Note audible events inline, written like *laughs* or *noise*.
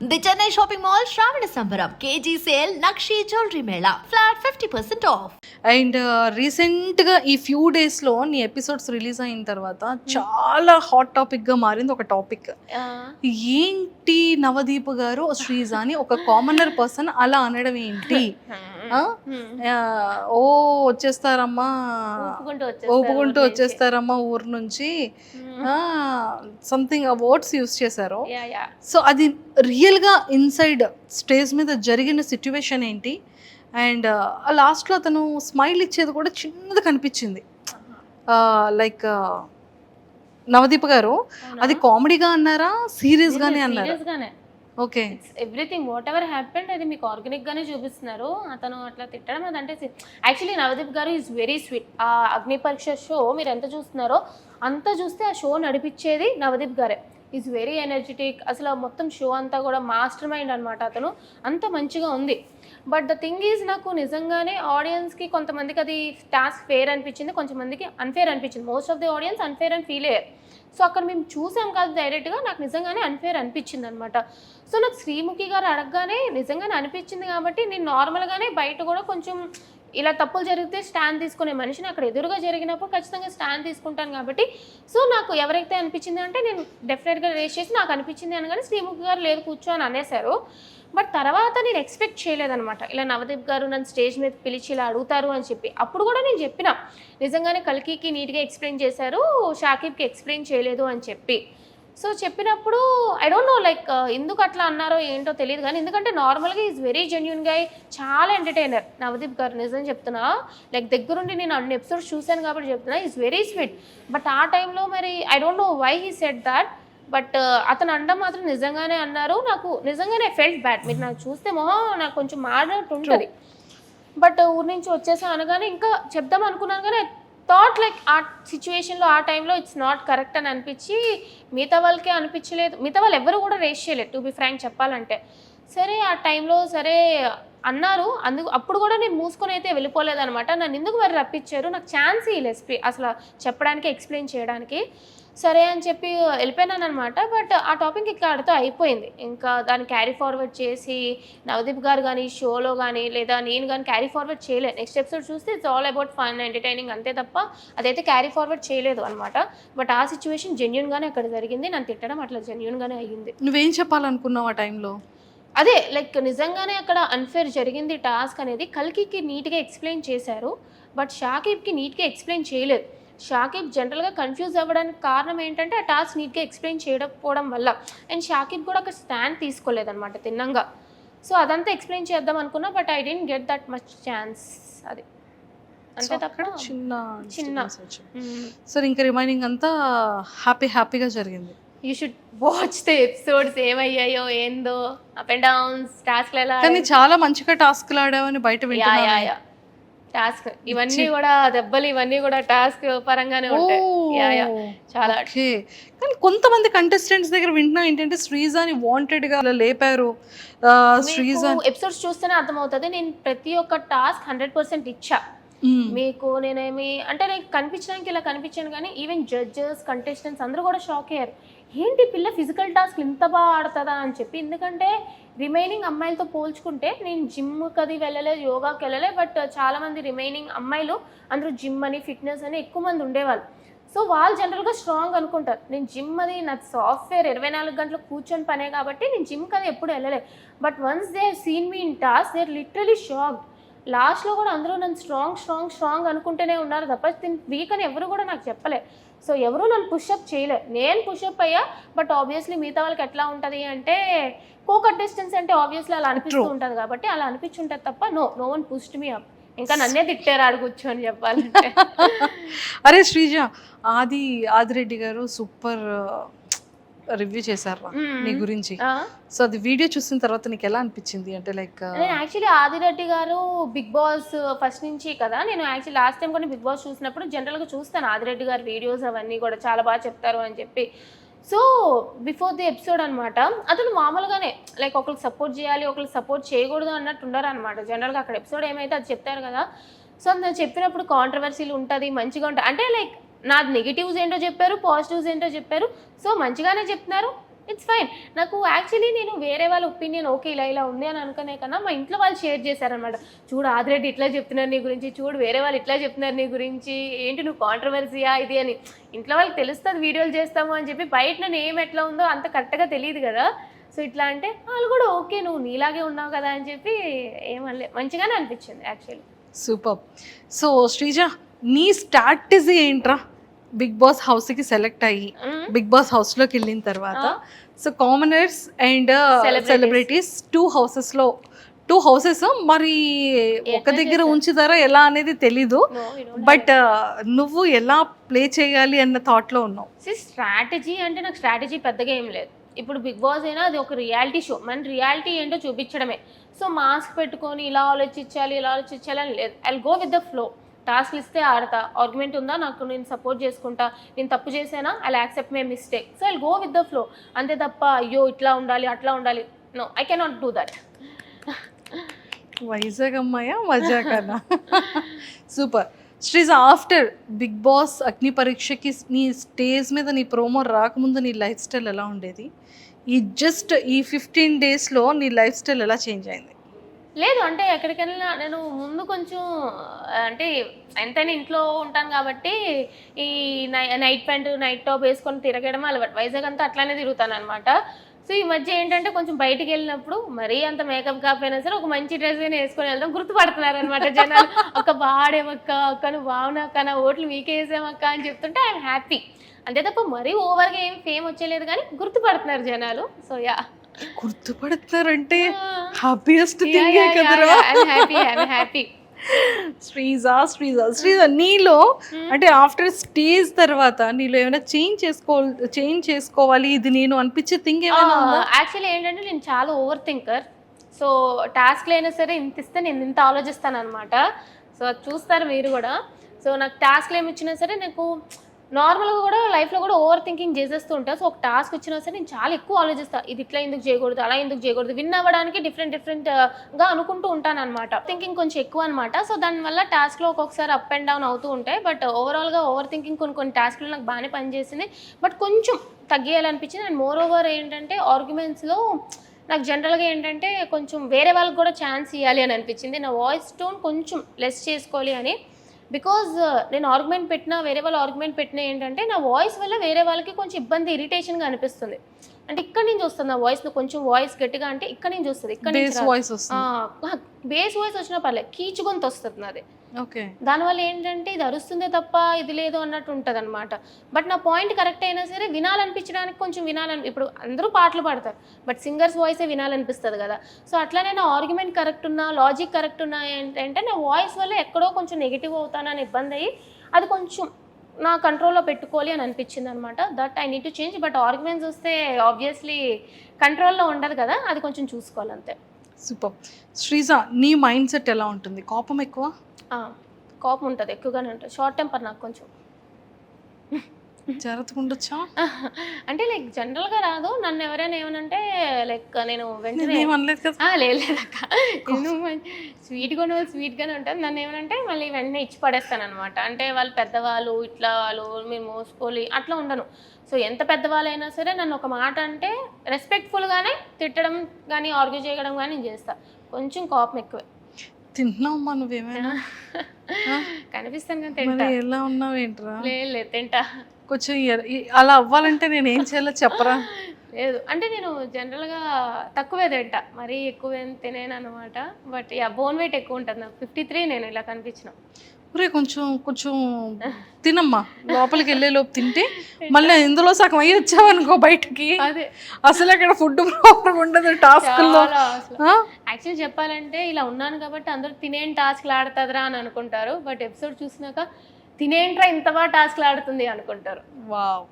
The Chennai shopping mall Shravana Sambhram KG sale Nakshi jewellery ಮೇಳ flat fifty percent off and రీసెంట్గా ఈ few డేస్లో నీ episodes release అయిన తర్వాత చాలా హాట్ టాపిక్గా మారింది ఒక టాపిక్ ఏంటి నవదీప్ గారు? శ్రీజ అని ఒక కామనర్ పర్సన్ అలా అనడం ఏంటి? *laughs* ఆ, ఓ వచ్చేస్తారమ్మా. ఊపుకుంటూ నుంచి. వచ్చేస్తారమ్మా ఊరు నుంచి. సంథింగ్ ఆ వర్డ్స్ యూస్ చేశారు. సో అది రియల్గా ఇన్సైడ్ స్టేజ్ మీద జరిగిన సిచ్యువేషన్ ఏంటి? అండ్ లాస్ట్లో అతను స్మైల్ ఇచ్చేది కూడా చిన్నది కనిపించింది. లైక్ నవదీప్ గారు అది కామెడీగా అన్నారా సీరియస్గానే అన్నారా? సీరియస్ గానే okay. Everything whatever happened అది మీకు ఆర్గానిక్ గానే చూపిస్తున్నారు. అతను అట్లా తిట్టడం అదంటే యాక్చువల్లీ నవదీప్ గారు ఈజ్ వెరీ స్వీట్ ఆ అగ్ని పరీక్ష షో మీరు ఎంత చూస్తున్నారో అంత చూస్తే ఆ షో నడిపించేది నవదీప్ గారే. Is very energetic. అసలు మొత్తం షో అంతా కూడా మాస్టర్ మైండ్ అనమాట అతను. అంత మంచిగా ఉంది. బట్ ద థింగ్ ఈజ్ నాకు నిజంగానే ఆడియన్స్కి కొంతమందికి అది టాస్క్ ఫేర్ అనిపించింది కొంతమందికి అన్ఫేర్ అనిపించింది. Most of the audience unfair అని ఫీల్ అయ్యారు సో అక్కడ మేము చూసాం కాదు డైరెక్ట్గా నాకు నిజంగానే అన్ఫేర్ అనిపించింది అనమాట సో నాకు శ్రీముఖి గారు అడగగానే నిజంగానే అనిపించింది కాబట్టి నేను నార్మల్గానే బయట కూడా కొంచెం ఇలా తప్పులు జరిగితే స్టాండ్ తీసుకునే మనిషిని అక్కడ ఎదురుగా జరిగినప్పుడు ఖచ్చితంగా స్టాండ్ తీసుకుంటాను కాబట్టి. సో నాకు ఎవరైతే అనిపించింది అంటే నేను డెఫినెట్గా రేస్ చేసి నాకు అనిపించింది అనగానే శ్రీముఖి గారు లేదు కూర్చో అని అనేశారు. బట్ తర్వాత నేను ఎక్స్పెక్ట్ చేయలేదనమాట ఇలా నవదీప్ గారు నన్ను స్టేజ్ మీద పిలిచి ఇలా అడుగుతారు అని చెప్పి. అప్పుడు కూడా నేను చెప్పిన. నిజంగానే కల్కికి నీట్గా ఎక్స్ప్లెయిన్ చేశారు షాకిబ్కి ఎక్స్ప్లెయిన్ చేయలేదు అని చెప్పి. సో చెప్పినప్పుడు ఐ డోంట్ నో లైక్ ఎందుకు అట్లా అన్నారో ఏంటో తెలియదు కానీ ఎందుకంటే నార్మల్గా ఈజ్ వెరీ జెన్యున్గా చాలా ఎంటర్టైనర్ నవదీప్ గారు నిజం చెప్తున్నా లైక్ దగ్గరుండి నేను అన్ని ఎపిసోడ్స్ చూశాను కాబట్టి చెప్తున్నా ఈజ్ వెరీ స్వీట్ బట్ ఆ టైంలో మరి I don't know why he said that but అతను అనడం మాత్రం నిజంగానే అన్నారు. నాకు నిజంగానే ఫెల్ట్ బ్యాడ్ మీరు నాకు చూస్తే మొహం నాకు కొంచెం మాడినట్టు ఉంటుంది. బట్ ఊరి నుంచి వచ్చేసా అనగానే ఇంకా చెప్దాం అనుకున్నాను కానీ థాట్ లైక్ ఆ సిచ్యువేషన్లో ఆ టైంలో ఇట్స్ నాట్ కరెక్ట్ అని అనిపించి మిగతా వాళ్ళకే అనిపించలేదు. మిగతా వాళ్ళు ఎవరు కూడా రేస్ చేయలేదు టు బి ఫ్రాంక్ చెప్పాలంటే. సరే ఆ టైంలో సరే అన్నారు. అందుకు అప్పుడు కూడా నేను మూసుకొని అయితే వెళ్ళిపోలేదనమాట నన్ను ఎందుకు మరి రప్పించారు? నాకు ఛాన్స్ ఇవ్వలేదు అసలు చెప్పడానికి ఎక్స్ప్లెయిన్ చేయడానికి. సరే అని చెప్పి వెళ్ళిపోయినాను అనమాట బట్ ఆ టాపిక్ ఇక్కడతో అయిపోయింది. ఇంకా దాన్ని క్యారీ ఫార్వర్డ్ చేసి నవదీప్ గారు కానీ షోలో కానీ లేదా నేను కానీ క్యారీ ఫార్వర్డ్ చేయలేదు నెక్స్ట్ ఎపిసోడ్ చూస్తే it's all about fun entertaining అంతే తప్ప అదైతే క్యారీ ఫార్వర్డ్ చేయలేదు అనమాట బట్ ఆ సిచ్యువేషన్ జెన్యున్గానే అక్కడ జరిగింది. నన్ను తిట్టడం అట్లా జెన్యున్గానే అయ్యింది. నువ్వేం చెప్పాలనుకున్నావు ఆ టైంలో? అదే లైక్ నిజంగానే అక్కడ అన్ఫేర్ జరిగింది టాస్క్ అనేది కల్కికి నీట్గా ఎక్స్ప్లెయిన్ చేశారు బట్ షాకిబ్కి నీట్గా ఎక్స్ప్లెయిన్ చేయలేదు. షాకిబ్ జనరల్గా కన్ఫ్యూజ్ అవ్వడానికి కారణం ఏంటంటే ఆ టాస్క్ నీట్గా ఎక్స్ప్లెయిన్ చేయకపోవడం వల్ల. అండ్ షాకిబ్ కూడా ఒక స్టాండ్ తీసుకోలేదన్నమాట తిన్నంగా. సో అదంతా ఎక్స్ప్లెయిన్ చేద్దాం అనుకున్నా but I didn't get that much chance అది. అంతే అక్కడ తప్ప చిన్న చిన్న. సరే ఇంకా రిమైనింగ్ అంతా హ్యాపీ హ్యాపీగా జరిగింది. You should watch the episodes ఏమయ్యాయో ఏందో అప్ అండ్ డౌన్స్ టాస్క్లు ఎలా కానీ చాలా మంచిగా టాస్క్లు ఆడావని బయట వింటున్నాను టాస్క్ ఇవన్నీ కూడా దెబ్బలు ఇవన్నీ కూడా టాస్క్ పరంగానే ఉంటాయి. చాలా. కానీ కొంతమంది కంటెస్టెంట్స్ దగ్గర వింటున్నా ఏంటంటే శ్రీజాని వాంటెడ్గా అలా లేపారు. శ్రీజ ఎపిసోడ్స్ చూస్తేనే అర్థమవుతుంది నేను ప్రతి ఒక్క టాస్క్ హండ్రెడ్ పర్సెంట్ ఇచ్చా. మీకు నేనేమి అంటే నేను కనిపించడానికి ఇలా కనిపించాను కానీ ఈవెన్ జడ్జెస్ కంటెస్టెంట్స్ అందరూ కూడా షాక్ అయ్యారు. ఏంటి పిల్ల ఫిజికల్ టాస్క్ ఇంత బాగా ఆడుతుందా అని చెప్పి. ఎందుకంటే రిమైనింగ్ అమ్మాయిలతో పోల్చుకుంటే నేను జిమ్కి అది వెళ్ళలేదు యోగాకి వెళ్ళలే బట్ చాలామంది రిమైనింగ్ అమ్మాయిలు అందరూ జిమ్ అని ఫిట్నెస్ అని ఎక్కువ మంది ఉండేవాళ్ళు. సో వాళ్ళు జనరల్గా స్ట్రాంగ్ అనుకుంటారు. నేను జిమ్ అది నా సాఫ్ట్వేర్ ఇరవై నాలుగు గంటలు కూర్చొని పనే కాబట్టి నేను జిమ్కి అది ఎప్పుడు వెళ్ళలేదు but once they seen me in task they literally shocked లాస్ట్లో కూడా అందరూ నన్ను స్ట్రాంగ్ స్ట్రాంగ్ స్ట్రాంగ్ అనుకుంటూనే ఉన్నారు తప్ప దీని వీక్ అని ఎవరు కూడా నాకు చెప్పలే. సో ఎవరు నన్ను పుషప్ చేయలే. నేను పుషప్ అయ్యా బట్ ఆబ్వియస్లీ మిగతా వాళ్ళకి ఎట్లా ఉంటుంది అంటే కో కంటెస్టెన్స్ అంటే ఆబ్వియస్లీ అలా అనిపిస్తూ. ఉంటుంది కాబట్టి అలా అనిపించుంటుంది తప్ప no no one pushed me up ఇంకా నన్నే తిట్టారు ఆడు కూర్చొని చెప్పాలంటే. *laughs* అరే శ్రీజ ఆది ఆదిరెడ్డి గారు సూపర్ రివ్యూ చేశారు. నీ గురించి? సో అది వీడియో చూసిన తర్వాత నీకు ఎలా అనిపించింది? అంటే లైక్ నేను యాక్చువల్లీ ఆదిరెడ్డి గారు బిగ్ బాస్ ఫస్ట్ నుంచి కదా నేను యాక్చువల్లీ లాస్ట్ టైం కూడా బిగ్ బాస్ చూసినప్పుడు జనరల్గా చూస్తాను ఆదిరెడ్డి గారి వీడియోస్ అవన్నీ కూడా చాలా బాగా చెప్తారు అని చెప్పి. సో బిఫోర్ ది ఎపిసోడ్ అనమాట అతను మామూలుగానే లైక్ ఒకరికి సపోర్ట్ చేయాలి ఒకరికి సపోర్ట్ చేయకూడదు అన్నట్టు ఉండరు అనమాట జనరల్గా అక్కడ ఎపిసోడ్ ఏమైతే అది చెప్తారు కదా సో నేను చెప్పినప్పుడు కాంట్రవర్సీలు ఉంటుంది మంచిగా ఉంటుంది. అంటే లైక్ నాది నెగిటివ్స్ ఏంటో చెప్పారు పాజిటివ్స్ ఏంటో చెప్పారు. సో మంచిగానే చెప్తున్నారు. ఇట్స్ ఫైన్ నాకు యాక్చువల్లీ నేను వేరే వాళ్ళ ఒపీనియన్ ఓకే ఇలా ఇలా ఉంది అని అనుకునే కన్నా మా ఇంట్లో వాళ్ళు షేర్ చేశారనమాట చూడు ఆదిరెడ్డి ఇట్లా చెప్తున్నారు నీ గురించి చూడు వేరే వాళ్ళు ఇట్లా చెప్తున్నారు నీ గురించి ఏంటి నువ్వు కాంట్రవర్సీయా ఇది అని. ఇంట్లో వాళ్ళకి తెలుస్తుంది వీడియోలు చేస్తాము అని చెప్పి బయట నేను ఏం ఎట్లా ఉందో అంత కరెక్ట్గా తెలియదు కదా. సో ఇట్లా అంటే వాళ్ళు కూడా ఓకే నువ్వు నీలాగే ఉన్నావు కదా అని చెప్పి ఏమనలే. మంచిగానే అనిపించింది యాక్చువల్లీ సూపర్ సో శ్రీజ నీ స్ట్రాటజీ ఏంట్రా? బిగ్ బాస్ హౌస్కి సెలెక్ట్ అయ్యి బిగ్ బాస్ హౌస్లోకి వెళ్ళిన తర్వాత so commoners and. Celebrities two హౌసెస్లో two houses మరి ఒక దగ్గర ఉంచుతారా ఎలా అనేది తెలీదు. బట్ నువ్వు ఎలా ప్లే చేయాలి అన్న థాట్లో ఉన్నావు. స్ట్రాటజీ అంటే నాకు స్ట్రాటజీ పెద్దగా ఏం లేదు. ఇప్పుడు బిగ్ బాస్ అయినా అది ఒక రియాలిటీ షో మన రియాలిటీ ఏంటో చూపించడమే. సో మాస్క్ పెట్టుకొని ఇలా ఆలోచించాలి ఇలా ఆలోచించాలి అని లేదు. I go with the flow టాస్క్లు ఇస్తే ఆడతా. ఆర్గ్యుమెంట్ ఉందా? నాకు నేను సపోర్ట్ చేసుకుంటా. నేను తప్పు చేసానా I accept my mistake so I go with the flow అంతే తప్ప అయ్యో ఇట్లా ఉండాలి అట్లా ఉండాలి. No I cannot do that Vizag అమ్మాయా? మజాకనా? Super Sreeja after Bigg Boss అగ్ని పరీక్షకి నీ స్టేజ్ మీద నీ ప్రోమో రాకముందు నీ లైఫ్ స్టైల్ ఎలా ఉండేది? ఈ జస్ట్ ఈ ఫిఫ్టీన్ డేస్లో నీ లైఫ్ స్టైల్ ఎలా చేంజ్ అయింది? లేదు అంటే ఎక్కడికి వెళ్ళినా నేను ముందు కొంచెం అంటే ఎంతైనా ఇంట్లో ఉంటాను కాబట్టి ఈ నై నైట్ ప్యాంట్ నైట్ టాప్ వేసుకొని తిరగడం అలవాటు. వైజాగ్ అంతా అట్లానే తిరుగుతాను అనమాట సో ఈ మధ్య ఏంటంటే కొంచెం బయటికి వెళ్ళినప్పుడు మరీ అంత మేకప్ కాకపోయినా సరే ఒక మంచి డ్రెస్ వేసుకొని వెళ్దాం గుర్తుపడుతున్నారు అనమాట జనాలు. ఒక వాడేమక్క అక్క నువ్వు బాగున్నాక నా ఓట్లు మీకే వేసామక్క? అని చెప్తుంటే ఐఎమ్ హ్యాపీ. అంతే తప్ప మరీ ఓవర్గా ఏం ఫేమ్ వచ్చేలేదు కానీ గుర్తుపడుతున్నారు జనాలు. సో యా గుర్తుపడుతున్నారంటే హ్యాపీయెస్ట్ థింగే కదరా? హ్యాపీ శ్రీజ శ్రీజ శ్రీజ నీలో అంటే ఆఫ్టర్ స్టేజ్ తర్వాత నీలో ఏమైనా చేంజ్ చేసుకో చేంజ్ చేసుకోవాలి ఇది నేను అనిపించే థింగ్ ఏమైనా యాక్చువల్లీ ఏంటంటే నేను చాలా ఓవర్ థింకర్ సో టాస్క్లు అయినా సరే ఇంత ఇస్తే నేను ఇంత ఆలోచిస్తాను అనమాట సో అది చూస్తారు మీరు కూడా. సో నాకు టాస్క్లు ఏమి ఇచ్చినా సరే నాకు నార్మల్గా కూడా లైఫ్లో కూడా ఓవర్ థింకింగ్ చేసేస్తూ ఉంటా. సో ఒక టాస్క్ వచ్చినా సరే నేను చాలా ఎక్కువ ఆలోచిస్తాను ఇది ఇట్లా ఎందుకు చేయకూడదు అలా ఎందుకు చేయకూడదు. విన్ అవ్వడానికి డిఫరెంట్ డిఫరెంట్గా uh, అనుకుంటూ ఉంటాను అనమాట థింకింగ్ కొంచెం ఎక్కువ అనమాట సో దానివల్ల టాస్క్లో ఒక్కొక్కసారి అప్ అండ్ డౌన్ అవుతూ ఉంటాయి. బట్ ఓవరాల్గా ఓవర్ థింకింగ్ కొన్ని కొన్ని టాస్క్లు నాకు బాగానే పనిచేసింది. బట్ కొంచెం తగ్గేయాలనిపించింది. అండ్ మోర్ ఓవర్ ఏంటంటే ఆర్గ్యుమెంట్స్లో నాకు జనరల్గా ఏంటంటే కొంచెం వేరే వాళ్ళకి కూడా ఛాన్స్ ఇవ్వాలి అని అనిపించింది. నా వాయిస్ టోన్ కొంచెం లెస్ చేసుకోవాలి అని. బికాజ్ నేను ఆర్గ్యుమెంట్ పెట్టినా వేరే వాళ్ళు ఆర్గ్యుమెంట్ పెట్టినా ఏంటంటే నా వాయిస్ వల్ల వేరే వాళ్ళకి కొంచెం ఇబ్బంది ఇరిటేషన్గా అనిపిస్తుంది. అంటే ఇక్కడ నుంచి వస్తుంది నా వాయిస్ కొంచెం వాయిస్ గట్టిగా అంటే ఇక్కడ నుంచి వస్తుంది ఇక్కడ బేస్ నుంచి వాయిస్ బేస్ వాయిస్ వచ్చినా పర్లేదు కీచు గొంతు వస్తుంది నాది. దానివల్ల ఏంటంటే ఇది అరుస్తుందే తప్ప ఇది లేదు అన్నట్టు ఉంటుంది అనమాట బట్ నా పాయింట్ కరెక్ట్ అయినా సరే వినాలనిపించడానికి కొంచెం వినాలని ఇప్పుడు అందరూ పాటలు పాడతారు బట్ సింగర్స్ వాయిసే వినాలనిపిస్తుంది కదా. సో అట్లానే నా ఆర్గ్యుమెంట్ కరెక్ట్ ఉన్నా లాజిక్ కరెక్ట్ ఉన్నా ఏంటంటే నా వాయిస్ వల్ల ఎక్కడో కొంచెం నెగిటివ్ అవుతానని ఇబ్బంది అయ్యి అది కొంచెం నా కంట్రోల్లో పెట్టుకోవాలి అని అనిపించింది అనమాట that I need to change but arguments వస్తే ఆబ్వియస్లీ కంట్రోల్లో ఉండదు కదా అది కొంచెం చూసుకోవాలి అంతే సూపర్. శ్రీజ నీ మైండ్ సెట్ ఎలా ఉంటుంది? కోపం ఎక్కువ? కోపం ఉంటుంది ఎక్కువగానే ఉంటుంది. షార్ట్ టెంపర్ నాకు కొంచెం. జాగ్రత్తగా ఉండొచ్చా *laughs* అంటే లైక్ జనరల్గా రాదు. నన్ను ఎవరైనా ఏమనంటే లైక్ నేను వెంటనే లేదు లేదక్క నేను స్వీట్గా ఉన్న స్వీట్గానే ఉంటుంది నన్ను ఏమనంటే మళ్ళీ వెంటనే ఇచ్చి పడేస్తాను అనమాట అంటే వాళ్ళు పెద్దవాళ్ళు ఇట్లా వాళ్ళు మేము మోసుకోలి అట్లా ఉండను. సో ఎంత పెద్దవాళ్ళైనా సరే నన్ను ఒక మాట అంటే రెస్పెక్ట్ఫుల్గానే తిట్టడం కానీ ఆర్గ్యూ చేయడం కానీ నేను చేస్తా. కొంచెం కోపం ఎక్కువే. తింటున్నావమ్మా నువ్వేమైనా? కనిపిస్తాను కానీ తింటా. ఎలా ఉన్నావేంట్రా? లేదు లేదు తింటా. కొంచెం అలా అవ్వాలంటే నేను ఏం చేయాలో చెప్పరా? లేదు. అంటే నేను జనరల్గా తక్కువే తింటా. మరీ ఎక్కువ తినేను అనమాట బట్ యా బోన్ వెయిట్ ఎక్కువ ఉంటుంది నాకు. ఫిఫ్టీ త్రీ నేను ఇలా కనిపించిన. ఒరే కొంచెం కొంచెం తినమ్మా. లోపలికి వెళ్ళే లోపు తింటే మళ్ళీ ఇందులో సగం అయ్యి వచ్చావనుకో బయటకి. అదే. అసలు అక్కడ ఫుడ్ ప్రాబ్లం ఉండదు టాస్క్లో. అసలు. యాక్చువల్లీ చెప్పాలంటే ఇలా ఉన్నాను కాబట్టి అందరూ తినేం టాస్క్లు ఆడుతుందిరా అని అనుకుంటారు. బట్ ఎపిసోడ్ చూసినాక తినేంట్రా ఇంత బాగా టాస్క్లు ఆడుతుంది అనుకుంటారు. వావ్.